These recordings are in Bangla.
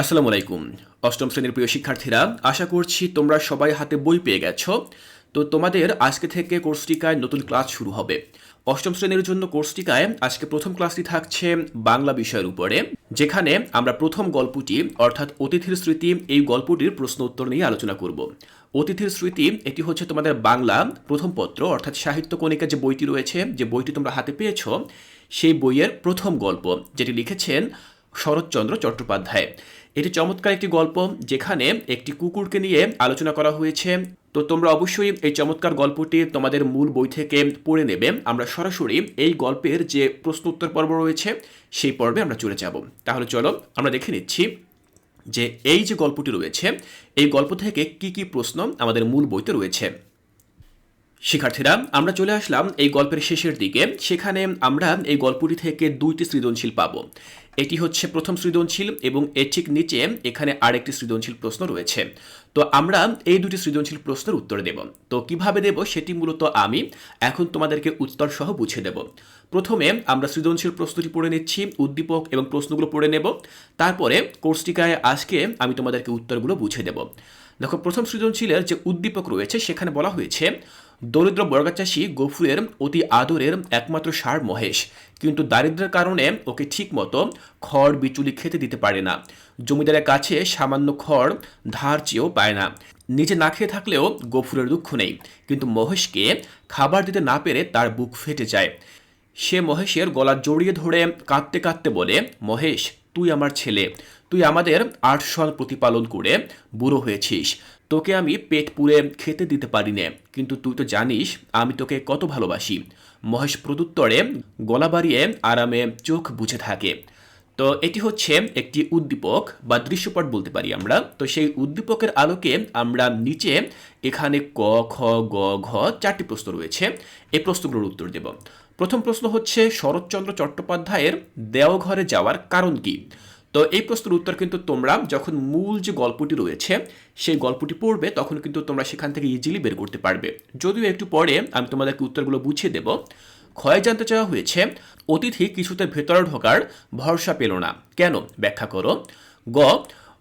আসসালামু আলাইকুম। অষ্টম শ্রেণির প্রিয় শিক্ষার্থীরা, আশা করছি তোমরা সবাই হাতে বই পেয়ে গেছো। তো তোমাদের আজকে থেকে কোর্সটিকায় নতুন ক্লাস শুরু হবে। অষ্টম শ্রেণির জন্য কোর্সটিকায় আজকে প্রথম ক্লাসটি থাকছে বাংলা বিষয়ের উপরে, যেখানে আমরা প্রথম গল্পটি, অর্থাৎ অতিথির স্মৃতি, এই গল্পটির প্রশ্ন উত্তর নিয়ে আলোচনা করব। অতিথির স্মৃতি, এটি হচ্ছে তোমাদের বাংলা প্রথম পত্র, অর্থাৎ সাহিত্য কণিকা যে বইটি রয়েছে, যে বইটি তোমরা হাতে পেয়েছ, সেই বইয়ের প্রথম গল্প, যেটি লিখেছেন শরৎচন্দ্র চট্টোপাধ্যায়। এটি চমৎকার একটি গল্প যেখানে একটি কুকুরকে নিয়ে আলোচনা করা হয়েছে। তো তোমরা অবশ্যই এই চমৎকার গল্পটি তোমাদের মূল বই থেকে পড়ে নেবে। আমরা সরাসরি এই গল্পের যে প্রশ্ন উত্তর পর্ব রয়েছে, সেই পর্বে আমরা চলে যাব। তাহলে চলো আমরা দেখে নিচ্ছি যে এই যে গল্পটি রয়েছে, এই গল্প থেকে কি কি প্রশ্ন আমাদের মূল বইতে রয়েছে। শিক্ষার্থীরা, আমরা চলে আসলাম এই গল্পের শেষের দিকে। সেখানে আমরা এই গল্পটি থেকে দুইটি সৃজনশীল পাবো। এটি হচ্ছে প্রথম সৃজনশীল এবং এর ঠিক নিচে এখানে আরেকটি সৃজনশীল প্রশ্ন রয়েছে। তো আমরা এই দুটি সৃজনশীল প্রশ্নের উত্তর দেব। তো কীভাবে দেব সেটি মূলত আমি এখন তোমাদেরকে উত্তর সহ বুঝে দেব। প্রথমে আমরা সৃজনশীল প্রশ্নটি পড়ে নিচ্ছি, উদ্দীপক এবং প্রশ্নগুলো পড়ে নেব। তারপরে কোর্সটিকায় আজকে আমি তোমাদেরকে উত্তরগুলো বুঝে দেব। দেখো, প্রথম সৃজনশীলের যে উদ্দীপক রয়েছে সেখানে বলা হয়েছে দরিদ্র বর্গাচাষী গফুরের অতি আদরের একমাত্র সার মহেশ। কিন্তু দারিদ্রের কারণে ওকে ঠিক মতো খড়, বিচুলি খেতে দিতে পারে না। জমিদারের কাছে সামান্য খড়, ধার চেয়েও পায় না। নিজে না খেয়ে থাকলেও গফুরের দুঃখ নেই। কিন্তু মহেশকে খাবার দিতে না পেরে তার বুক ফেটে যায়। সে মহেশের গলা জড়িয়ে ধরে কাঁদতে কাঁদতে বলে, মহেশ, তুই আমার ছেলে। তুই আমাদের আট সন প্রতিপালন করে বুড়ো হয়েছিস। তোকে আমি পেট পুড়ে খেতে দিতে পারি নে কিন্তু তুই তো জানিস আমি তোকে কত ভালোবাসি। মহেশ প্রদুত্তরে গলা বাড়িয়ে আরামে চোখ বুঝে থাকে। তো এটি হচ্ছে একটি উদ্দীপক বা দৃশ্যপট বলতে পারি আমরা। তো সেই উদ্দীপকের আলোকে আমরা নিচে এখানে ক, খ, গ, ঘ চারটি প্রশ্ন রয়েছে। এই প্রশ্নগুলোর উত্তর দেব। প্রথম প্রশ্ন হচ্ছে শরৎচন্দ্র চট্টোপাধ্যায়ের দেওঘরে যাওয়ার কারণ কি? তো এই প্রশ্নের উত্তর কিন্তু তোমরা যখন মূল যে গল্পটি রয়েছে, সেই গল্পটি পড়বে, তখন কিন্তু তোমরা সেখান থেকে ইজিলি বের করতে পারবে। যদিও একটু পরে আমি তোমাদেরকে উত্তরগুলো বুঝিয়ে দেব। ক্ষয় জানতে চাওয়া হয়েছে, অতিথি কিছুতে ভেতরে ঢোকার ভরসা পেল না। কেন? ব্যাখ্যা করো। গ,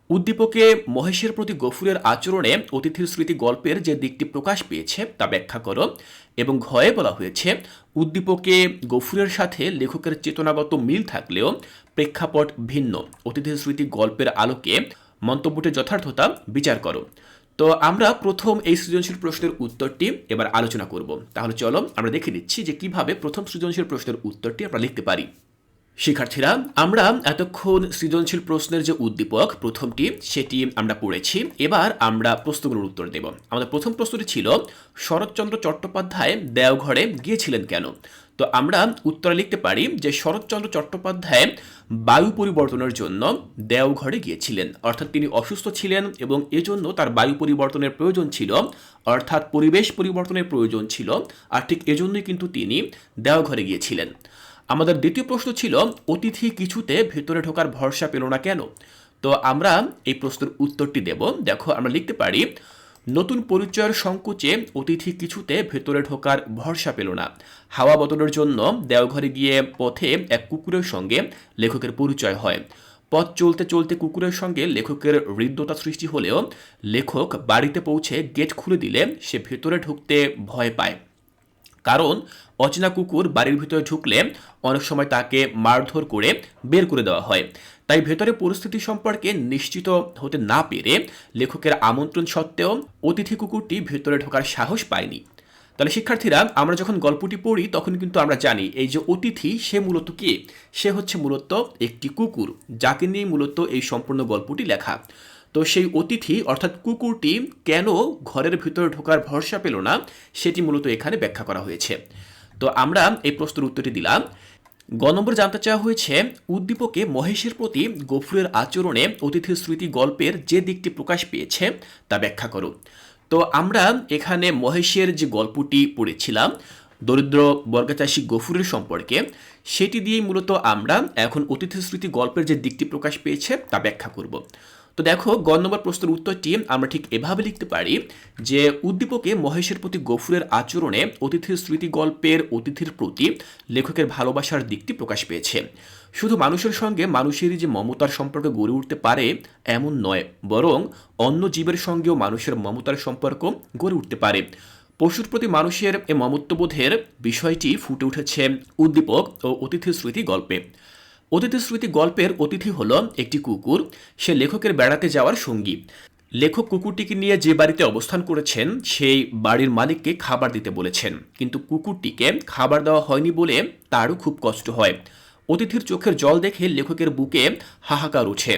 উদ্দীপকে মহেশের প্রতি গফুরের আচরণে অতিথির স্মৃতি গল্পের যে দিকটি প্রকাশ পেয়েছে, তা ব্যাখ্যা করো। এবং ঘয়ে বলা হয়েছে, উদ্দীপকে গফুরের সাথে লেখকের চেতনাগত মিল থাকলেও প্রেক্ষাপট ভিন্ন। অতিথির স্মৃতি গল্পের আলোকে মন্তব্যটির যথার্থতা বিচার করো। তো আমরা প্রথম এই সৃজনশীল প্রশ্নের উত্তরটি এবার আলোচনা করব। তাহলে চলো আমরা দেখে নিচ্ছি যে কীভাবে প্রথম সৃজনশীল প্রশ্নের উত্তরটি আমরা লিখতে পারি। শিক্ষার্থীরা, আমরা এতক্ষণ সৃজনশীল প্রশ্নের যে উদ্দীপক প্রথমটি সেটি আমরা পড়েছি। এবার আমরা প্রশ্নগুলোর উত্তর দেব। আমাদের প্রথম প্রশ্নটি ছিল, শরৎচন্দ্র চট্টোপাধ্যায় দেওঘরে গিয়েছিলেন কেন? তো আমরা উত্তরে লিখতে পারি যে, শরৎচন্দ্র চট্টোপাধ্যায় বায়ু পরিবর্তনের জন্য দেওঘরে গিয়েছিলেন। অর্থাৎ তিনি অসুস্থ ছিলেন এবং এজন্য তার বায়ু পরিবর্তনের প্রয়োজন ছিল, অর্থাৎ পরিবেশ পরিবর্তনের প্রয়োজন ছিল, আর ঠিক এজন্যই কিন্তু তিনি দেওঘরে গিয়েছিলেন। আমাদের দ্বিতীয় প্রশ্ন ছিল, অতিথি কিছুতে ভেতরে ঢোকার ভরসা পেল না কেন? তো আমরা এই প্রশ্নের উত্তরটি দেব। দেখো, আমরা লিখতে পারি, নতুন পরিচয়ের সংকোচে অতিথি কিছুতে ভেতরে ঢোকার ভরসা পেল না। হাওয়া বদলের জন্য দেওঘরে গিয়ে পথে এক কুকুরের সঙ্গে লেখকের পরিচয় হয়। পথ চলতে চলতে কুকুরের সঙ্গে লেখকের হৃদ্যতা সৃষ্টি হলেও লেখক বাড়িতে পৌঁছে গেট খুলে দিলে সে ভেতরে ঢুকতে ভয় পায়। কারণ অচেনা কুকুর বাড়ির ভিতরে ঢুকলে অনেক সময় তাকে মারধর করে বের করে দেওয়া হয়। তাই ভেতরে পরিস্থিতি সম্পর্কে নিশ্চিত হতে না পেরে লেখকের আমন্ত্রণ সত্ত্বেও অতিথি কুকুরটি ভেতরে ঢোকার সাহস পায়নি। তাহলে শিক্ষার্থীরা, আমরা যখন গল্পটি পড়ি, তখন কিন্তু আমরা জানি এই যে অতিথি, সে মূলত কে? সে হচ্ছে মূলত একটি কুকুর, যাকে নিয়ে মূলত এই সম্পূর্ণ গল্পটি লেখা। তো সেই অতিথি, অর্থাৎ কুকুরটি কেন ঘরের ভিতরে ঢোকার ভরসা পেল না, সেটি মূলত এখানে ব্যাখ্যা করা হয়েছে। তো আমরা এই প্রশ্নের উত্তরটি দিলাম। গ নম্বর জানতে চাওয়া হয়েছে, উদ্দীপকে মহেশের প্রতি গফুরের আচরণে অতিথির স্মৃতি গল্পের যে দিকটি প্রকাশ পেয়েছে তা ব্যাখ্যা করো। তো আমরা এখানে মহেশের যে গল্পটি পড়েছিলাম, দরিদ্র বর্গাচাষী গফুরের সম্পর্কে, সেটি দিয়েই মূলত আমরা এখন অতিথি স্মৃতি গল্পের যে দিকটি প্রকাশ পেয়েছে তা ব্যাখ্যা করব। তো দেখো, গ নম্বর প্রশ্নের উত্তরটি আমরা ঠিক এভাবে লিখতে পারি যে, উদ্দীপকে মহেশের প্রতি গফুরের আচরণে অতিথির স্মৃতি গল্পের অতিথির প্রতি লেখকের ভালোবাসার দিকটি প্রকাশ পেয়েছে। শুধু মানুষের সঙ্গে মানুষেরই যে মমতার সম্পর্ক গড়ে উঠতে পারে এমন নয়, বরং অন্য জীবের সঙ্গেও মানুষের মমতার সম্পর্ক গড়ে উঠতে পারে। পশুর প্রতি মানুষের এ মমত্ববোধের বিষয়টি ফুটে উঠেছে উদ্দীপক ও অতিথির স্মৃতি গল্পে অতিথি স্মৃতি গল্পের অতিথি হল একটি কুকুর। সে লেখকের বেড়াতে যাওয়ার সঙ্গী। লেখক কুকুরটিকে নিয়ে যে বাড়িতে অবস্থান করেছেন, সেই বাড়ির মালিককে খাবার দিতে বলেছেন। কিন্তু কুকুরটিকে খাবার দেওয়া হয়নি বলে তারও খুব কষ্ট হয়। অতিথির চোখের জল দেখে লেখকের বুকে হাহাকার উঠে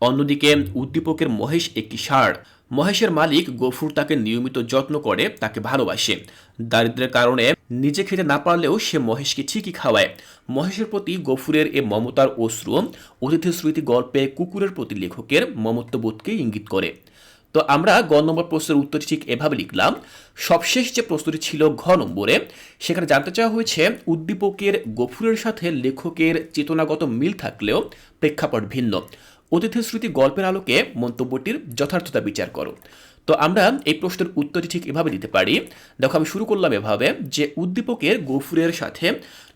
অন্যদিকে উদ্দীপকের মহেশ একটি ষাঁড়। মহেশের মালিক গফুর তাকে নিয়মিত যত্ন করে, তাকে ভালোবাসে। দারিদ্রের কারণে নিজে খেতে না পারলেও সে মহেশকে ঠিকই খাওয়ায়। মহেশের প্রতি গফুরের এ মমতার অশ্রু অতিথি স্মৃতি গল্পে কুকুরের প্রতি লেখকের মমত্ববোধকে ইঙ্গিত করে। তো আমরা গ নম্বর প্রশ্নের উত্তরটি ঠিক এভাবে লিখলাম। সবশেষ যে প্রশ্নটি ছিল ঘ নম্বরে, সেখানে জানতে চাওয়া হয়েছে, উদ্দীপকের গফুরের সাথে লেখকের চেতনাগত মিল থাকলেও প্রেক্ষাপট ভিন্ন। অতিথি স্মৃতি গল্পের আলোকে মন্তব্যটির যথার্থতা বিচার করো। তো আমরা এই প্রশ্নের উত্তরটি ঠিক এভাবে দিতে পারি। দেখো, আমি শুরু করলাম এভাবে যে, উদ্দীপকের গফুরের সাথে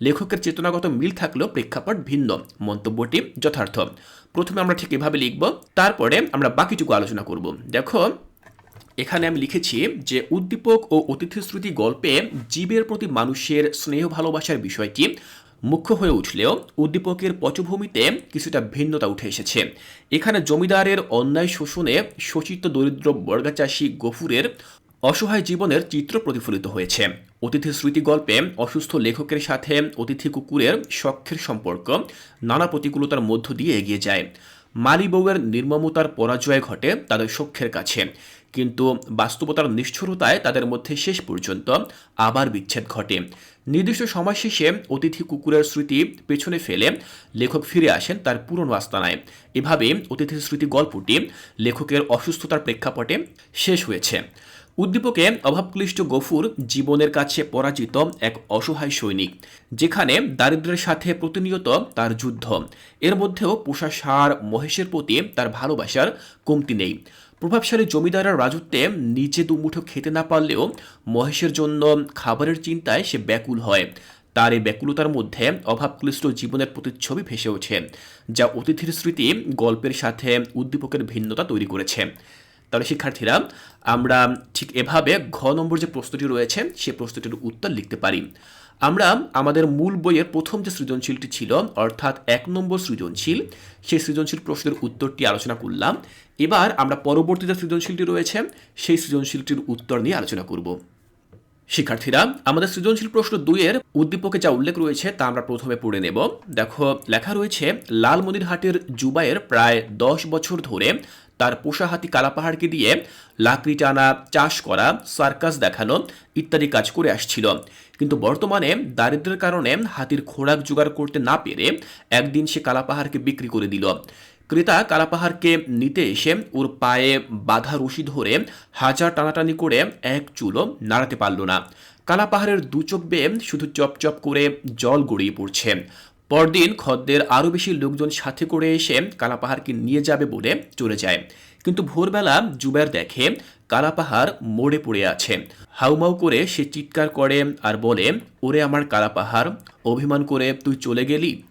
লেখকের চেতনাগত মিল থাকলেও প্রেক্ষাপট ভিন্ন। মন্তব্যটি যথার্থ। প্রথমে আমরা ঠিক এভাবে লিখব, তারপরে আমরা বাকিটুকু আলোচনা করব। দেখো, এখানে আমি লিখেছি যে, উদ্দীপক ও অতিথি শ্রুতি গল্পে জীবের প্রতি মানুষের স্নেহ ভালোবাসার বিষয়টি মুখ্য হয়ে উঠলেও উদ্দীপকের পটভূমিতে কিছুটা ভিন্নতা উঠে এসেছে। এখানে জমিদারের অন্যায় শোষণে শোষিত দরিদ্র বর্গাচাষী গফুরের অসহায় জীবনের চিত্র প্রতিফলিত হয়েছে। অতিথি স্মৃতি গল্পে অসুস্থ লেখকের সাথে অতিথি কুকুরের শখের সম্পর্ক নানা প্রতিকূলতার মধ্য দিয়ে এগিয়ে যায়। মালি বউয়ের নির্মমতার পরাজয় ঘটে তাদের সখ্যের কাছে। কিন্তু বাস্তবতার নিষ্ঠুরতায় তাদের মধ্যে শেষ পর্যন্ত আবার বিচ্ছেদ ঘটে। নির্দিষ্ট সময় শেষে অতিথি কুকুরের স্মৃতি পেছনে ফেলে লেখক ফিরে আসেন তার পুরনো আস্তানায়। এভাবে অতিথির স্মৃতি গল্পটি লেখকের অসুস্থতার প্রেক্ষাপটে শেষ হয়েছে। উদ্দীপকে অভাবক্লিষ্ট গফুর জীবনের কাছে পরাজিত এক অসহায় সৈনিক, যেখানে দারিদ্রের সাথে প্রতিনিয়ত তার যুদ্ধ। এর মধ্যেও পোষা সার মহেশের প্রতি তার ভালোবাসার কমতি নেই। প্রভাবশালী জমিদারের রাজত্বে নিচে দুমুঠো খেতে না পারলেও মহেশের জন্য খাবারের চিন্তায় সে ব্যাকুল হয়। তার এই ব্যাকুলতার মধ্যে অভাবক্লিষ্ট জীবনের প্রতিচ্ছবি ভেসে ওঠে, যা অতিথির স্মৃতি গল্পের সাথে উদ্দীপকের ভিন্নতা তৈরি করেছে। তাহলে শিক্ষার্থীরা, আমরা ঠিক এভাবে ঘ নম্বর যে প্রশ্নটি রয়েছে, সে প্রশ্নটির উত্তর লিখতে পারি। আমরা আমাদের মূল বইয়ের প্রথম যে সৃজনশীলটি ছিল, অর্থাৎ এক নম্বর সৃজনশীল, সেই সৃজনশীল প্রশ্নের উত্তরটি আলোচনা করলাম। এবার আমরা পরবর্তী যে সৃজনশীলটি রয়েছে, সেই সৃজনশীলটির উত্তর নিয়ে আলোচনা করব। শিক্ষার্থীরা, আমাদের সৃজনশীল প্রশ্ন দুইয়ের উদ্দীপকে যা উল্লেখ রয়েছে তা আমরা প্রথমে পড়ে নেব। দেখো, লেখা রয়েছে, লালমনিরহাটের জুবাইয়ের প্রায় দশ বছর ধরে তার পোষা হাতি কালাপাহাড়কে দিয়ে লাকড়ি টানা, চাষ করা, সার্কাস দেখানো ইত্যাদি কাজ করে আসছিল। কিন্তু বর্তমানে দারিদ্রের কারণে হাতির খোরাক জোগাড় করতে না পেরে একদিন সে কালাপাহাড়কে বিক্রি করে দিল। ক্রেতা কালাপাহাড়কে নিতে এসে ওর পায়ে বাধা রশি ধরে হাজার টানাটানি করে এক চুলো নাড়াতে পারল না। কালাপাহাড়ের দু চোখ বেয়ে শুধু চপচপ করে জল গড়িয়ে পড়ছে। পরদিন খদ্দের আরও বেশি লোকজন সাথে করে এসে কালাপাহাড়কে নিয়ে যাবে বলে চলে যায়। কিন্তু ভোরবেলা জুবের দেখে কালাপাহাড় মোড়ে পড়ে আছে। হাউমাউ করে সে চিৎকার করে আর বলে, ওরে আমার কালাপাহাড়, অভিমান করে তুই চলে গেলি?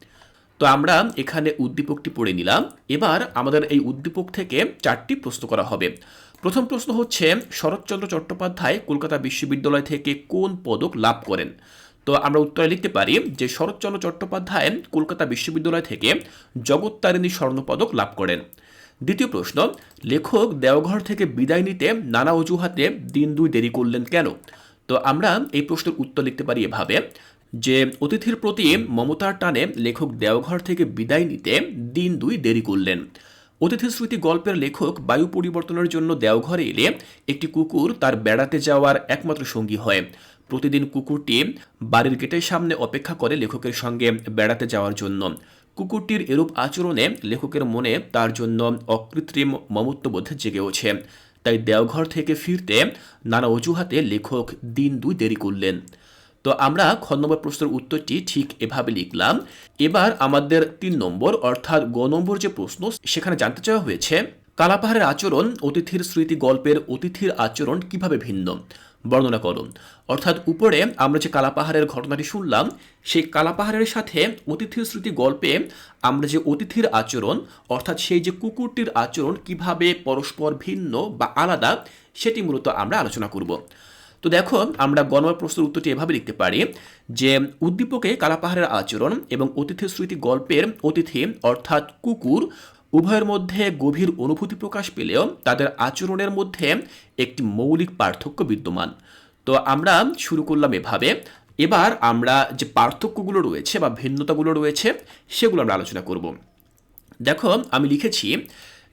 তো আমরা এখানে উদ্দীপকটি পড়ে নিলাম। এবার আমাদের এই উদ্দীপক থেকে চারটি প্রশ্ন করা হবে। প্রথম প্রশ্ন হচ্ছে, শরৎচন্দ্র চট্টোপাধ্যায় কলকাতা বিশ্ববিদ্যালয় থেকে কোন পদক লাভ করেন? তো আমরা উত্তরে লিখতে পারি যে, শরৎচন্দ্র চট্টোপাধ্যায় কলকাতা বিশ্ববিদ্যালয় থেকে জগত্তারিণী স্বর্ণপদক লাভ করেন। দ্বিতীয় প্রশ্ন, লেখক দেওঘর থেকে বিদায় নিতে নানা অজুহাতে দিন দুই দেরি করলেন কেন? তো আমরা এই প্রশ্নের উত্তর লিখতে পারি এভাবে, যে অতিথির প্রতি মমতার টানে লেখক দেওঘর থেকে বিদায় নিতে দিন দুই দেরি করলেন। অতিথি স্মৃতি গল্পের লেখক বায়ু পরিবর্তনের জন্য দেওঘরে এলে একটি কুকুর তার বেড়াতে যাওয়ার একমাত্র সঙ্গী হয়। প্রতিদিন কুকুরটি বাড়ির গেটের সামনে অপেক্ষা করে লেখকের সঙ্গে বেড়াতে যাওয়ার জন্য। কুকুরটির এরূপ আচরণে লেখকের মনে তার জন্য অকৃত্রিম মমত্ববোধ জেগে ওঠে। তাই দেওঘর থেকে ফিরতে নানা অজুহাতে লেখক দিন দুই দেরি করলেন। তো আমরা খ নম্বর প্রশ্নের উত্তরটি ঠিক এভাবে লিখলাম। এবার আমাদের তিন নম্বর, অর্থাৎ গ নম্বর যে প্রশ্ন, সেখানে জানতে চাওয়া হয়েছে, কালাপাহাড়ের আচরণ অতিথির স্মৃতি গল্পের অতিথির আচরণ কীভাবে ভিন্ন? বর্ণনা করুন। অর্থাৎ উপরে আমরা যে কালাপাহাড়ের ঘটনাটি শুনলাম, সেই কালাপাহাড়ের সাথে অতিথির স্মৃতি গল্পে আমরা যে অতিথির আচরণ, অর্থাৎ সেই যে কুকুরটির আচরণ, কীভাবে পরস্পর ভিন্ন বা আলাদা, সেটি মূলত আমরা আলোচনা করব। তো দেখো, আমরা গণমার প্রশ্নের উত্তরটি এভাবে লিখতে পারি যে, উদ্দীপকে কালাপাহাড়ের আচরণ এবং অতিথির স্মৃতি গল্পের অতিথি, অর্থাৎ কুকুর উভয়ের মধ্যে গভীর অনুভূতি প্রকাশ পেলেও তাদের আচরণের মধ্যে একটি মৌলিক পার্থক্য বিদ্যমান। তো আমরা শুরু করলাম এভাবে। এবার আমরা যে পার্থক্যগুলো রয়েছে বা ভিন্নতাগুলো রয়েছে, সেগুলো আমরা আলোচনা করব। দেখো, আমি লিখেছি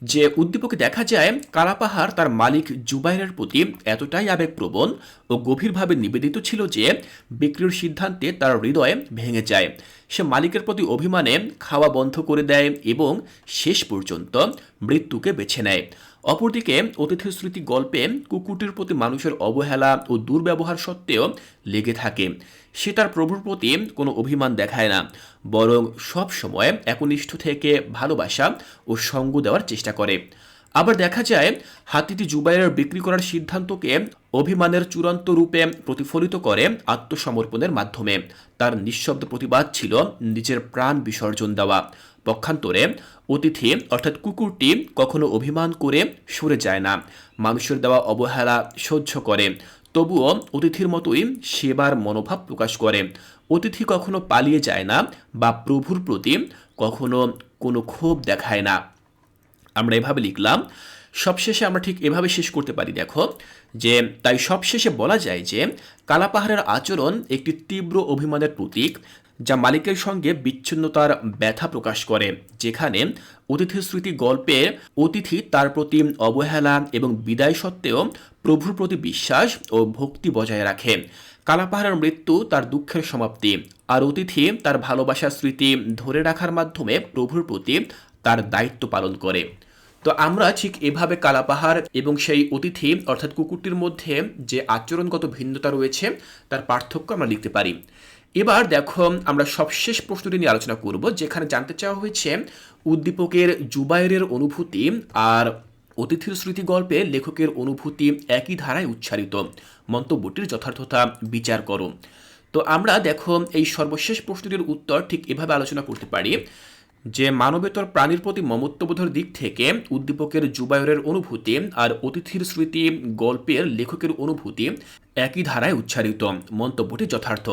যে উদ্দীপকে দেখা যায়, কালাপাহাড় তার মালিক জুবাইরের প্রতি এতটাই আবেগপ্রবণ ও গভীরভাবে নিবেদিত ছিল যে বিক্রির সিদ্ধান্তে তার হৃদয়ে ভেঙে যায়। সে মালিকের প্রতি অভিমানে খাওয়া বন্ধ করে দেয় এবং শেষ পর্যন্ত মৃত্যুকে বেছে নেয়। অপরদিকে অতিথি স্মৃতি গল্পে কুকুরটির প্রতি মানুষের অবহেলা ও দুর্ব্যবহার সত্ত্বেও লেগে থাকে। সে তার প্রভুর প্রতি কোনো অভিমান দেখায় না। বরং সব সময় একনিষ্ঠ থেকে ভালোবাসা ও সঙ্গ দেওয়ার চেষ্টা করে। আবার দেখা যায়, হাতিটি জুবাইরের বিক্রি করার সিদ্ধান্তকে অভিমানের চূড়ান্ত রূপে প্রতিফলিত করে আত্মসমর্পণের মাধ্যমে। তার নিঃশব্দ প্রতিবাদ ছিল নিজের প্রাণ বিসর্জন দেওয়া। পক্ষান্তরে অতিথি, অর্থাৎ কুকুরটি, কখনো অভিমান করে সরে যায় না। মানুষের দেওয়া অবহেলা সহ্য করে। তবুও অতিথির মতোই সেবার মনোভাব প্রকাশ করে। অতিথি কখনো পালিয়ে যায় না বা প্রভুর প্রতি কখনো কোনো ক্ষোভ দেখায় না। আমরা এভাবে লিখলাম, সবশেষে আমরা ঠিক এভাবে শেষ করতে পারি, দেখো, যে তাই সবশেষে বলা যায় যে কালাপাহাড়ের আচরণ একটি তীব্র অভিমানের প্রতীক যা মালিকের সঙ্গে বিচ্ছিন্নতার ব্যথা প্রকাশ করে, যেখানে অতিথি স্মৃতি গল্পে অতিথি তার প্রতি অবহেলা এবং বিদায় সত্ত্বেও প্রভুর প্রতি বিশ্বাস ও ভক্তি বজায় রাখে। কালাপাহাড়ের মৃত্যু তার দুঃখের সমাপ্তি। আর অতিথি তার ভালোবাসার স্মৃতি ধরে রাখার মাধ্যমে প্রভুর প্রতি তার দায়িত্ব পালন করে। তো আমরা ঠিক এভাবে কালাপাহাড় এবং সেই অতিথি অর্থাৎ কুকুরটির মধ্যে যে আচরণগত ভিন্নতা রয়েছে, তার পার্থক্য আমরা লিখতে পারি। এবার দেখো, আমরা সবশেষ প্রশ্নটি নিয়ে আলোচনা করব, যেখানে জানতে চাওয়া হয়েছে উদ্দীপকের জুবাইরের অনুভূতি আর অতিথির স্মৃতি গল্পে লেখকের অনুভূতি একই ধারায় উচ্চারিত। মন্তব্যটির যথার্থতা বিচার করো। তো আমরা দেখো, এই সর্বশেষ প্রশ্নটির উত্তর ঠিক এভাবে আলোচনা করতে পারি। যে মানবেতর প্রাণীর প্রতি মমত্ববোধের দিক থেকে উদ্দীপকের জুবায়রের অনুভূতি আর অতিথির স্মৃতি গল্পের লেখকের অনুভূতি একই ধারায় উচ্চারিত। মন্তব্যটি যথার্থ।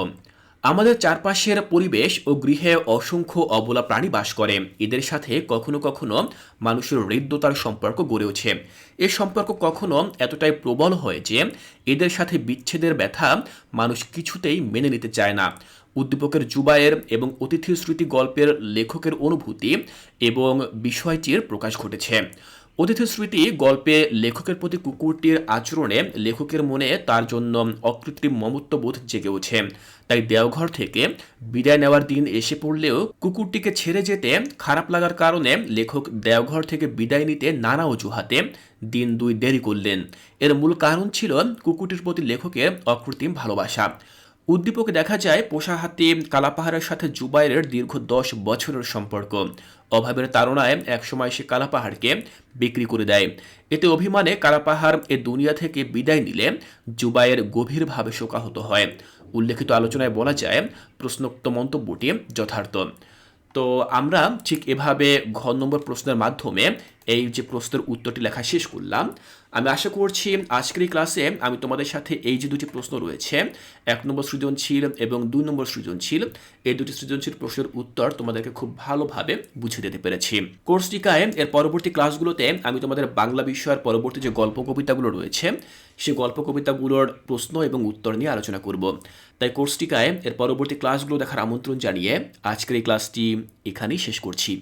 আমাদের চারপাশের পরিবেশ ও গৃহে অসংখ্য অবলা প্রাণী বাস করে। এদের সাথে কখনো কখনো মানুষের হৃদ্যতার সম্পর্ক গড়ে ওঠে। এ সম্পর্ক কখনো এতটাই প্রবল হয় যে এদের সাথে বিচ্ছেদের ব্যথা মানুষ কিছুতেই মেনে নিতে চায় না। উদ্দীপকের জুবায়ের এবং অতিথি স্মৃতি গল্পের লেখকের অনুভূতি এবং বিষয়টির প্রকাশ ঘটেছে। অতিথি স্মৃতি গল্পে লেখকের প্রতি কুকুরটির আচরণে লেখকের মনে তার জন্য অকৃত্রিম মমত্ববোধ জেগে ওঠে। তাই দেওঘর থেকে বিদায় নেওয়ার দিন এসে পড়লেও কুকুরটিকে ছেড়ে যেতে খারাপ লাগার কারণে লেখক দেওঘর থেকে বিদায় নিতে নানা অজুহাতে দিন দুই দেরি করলেন। এর মূল কারণ ছিল কুকুরটির প্রতি লেখকের অকৃত্রিম ভালোবাসা। উদ্দীপকে দেখা যায় পোষা হাতি, কালাপাহাড়ের সাথে জুবাইরের দীর্ঘ দশ বছরের সম্পর্ক। অভাবের তাড়নায় একসময় সে কালাপাহাড়কে বিক্রি করে দেয়। এতে অভিমানে কালাপাহাড় এ দুনিয়া থেকে বিদায় নিলে জুবাইয়ের গভীরভাবে শোকাহত হয়। উল্লেখিত আলোচনায় বলা যায়, প্রশ্নোক্ত মন্তব্যটি যথার্থ। তো আমরা ঠিক এভাবে ঘ নম্বর প্রশ্নের মাধ্যমে এই যে প্রশ্নের উত্তরটি লেখা শেষ করলাম। আমি আশা করছি আজকের ক্লাসে আমি তোমাদের সাথে এই যে দুটি প্রশ্ন রয়েছে, এক নম্বর সৃজনশীল এবং দুই নম্বর সৃজনশীল, এই দুটি সৃজনশীল প্রশ্নের উত্তর তোমাদেরকে খুব ভালোভাবে বুঝিয়ে দিতে পেরেছি। কোর্সটিকায় এর পরবর্তী ক্লাসগুলোতে আমি তোমাদের বাংলা বিষয়ের পরবর্তী যে গল্প কবিতাগুলো রয়েছে সেই গল্প কবিতাগুলোর প্রশ্ন এবং উত্তর নিয়ে আলোচনা করব। তাই কোর্স কোর্সটিকায় এর পরবর্তী ক্লাসগুলো দেখার আমন্ত্রণ জানিয়ে আজকের এই ক্লাসটি এখানেই শেষ করছি।